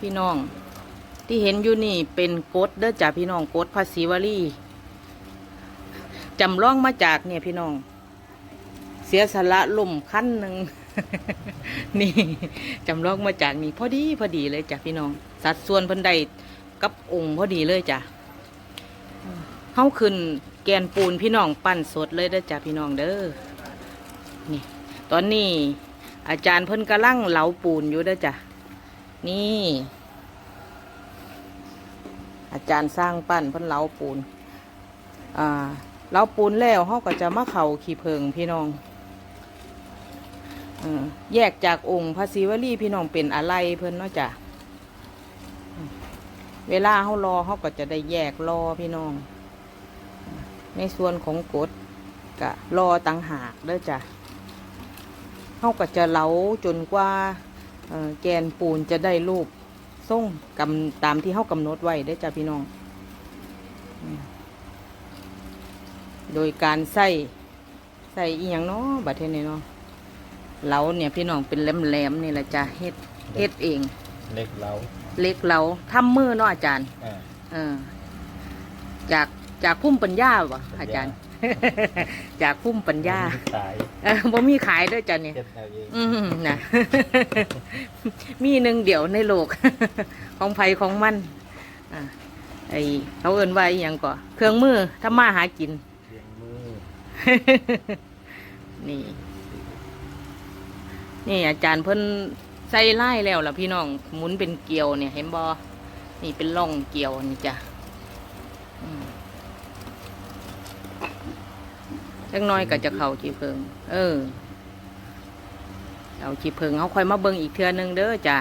พี่น้อง ที่เห็นอยู่นี่เป็นกดเด้อจ้ะพี่น้องกดภาษีวลีจำลองมาจากเนี่ยพี่น้อง เสียสละล่มขั้นหนึ่งนี่จำลองมาจากนี่พอดีพอดีเลยจ้ะพี่น้อง สัดส่วนพิ่นใดกับองค์พอดีเลยจ้ะเฮาขึ้นแกนปูนพี่น้องปั้นสดเลยเด้อจ้ะพี่น้องเด้อนี่ ตอนนี้อาจารย์เพิ่นกำลังเหลาปูนอยู่เด้อจ้ะ นี่ อาจารย์สร้างปั้นเพิ่นเหลาปูน อ่าเหลาปูนแล้วเฮาก็จะมาเข่าขี้เพิงพี่น้องอแยกจากองค์พระศิวลีพี่น้องเป็นอะไรเพิ่นเนาะจ้ะเวลาเฮารอเฮาก็จะได้แยกรอพี่น้อง ในส่วนของกฎกะรอตังหากเด้อจ้ะเฮาก็จะเหลาจนกว่า แกนปูนจะได้รูปทรงกำตามที่เฮากำหนดไว้เด้อจ้ะพี่น้องอืมโดยการใส่ใส่อีหยังเนาะบัดเทศนี้เนาะเหลาเนี่ยพี่น้องเป็นแหลมๆนี่แหละจ้ะเฮ็ดเฮ็ดเอง เล็กเราเล็กเหลาทำมือเนาะอาจารย์ อ่า เออจากจากพุ่มปัญญาบ่อาจารย์ จากพุ่มปัญญาขายเออบ่มีขายด้วยจ้ะเนี่ย เก็บเอาเองอืมนะ มีหนึ่งเดียวในโลก ของไผของมันอะไอเขาเอินว่าอหย่างก่อเครื่องมือถ้ามาหากิน เลี้ยงมือนี่ นี่อาจารย์เพิ่นใส่ไล่แล้วล่ะพี่น้องหมุนเป็นเกลียวเนี่ย เห็นบอนี่เป็นร่องเกลียวนี่จ้ะอืม จักน้อยก็จะเข่าจีเพิง เออ เอาจีเพิงเขาค่อยมาเบิ่งอีกเทือนึงเด้อจ้ะ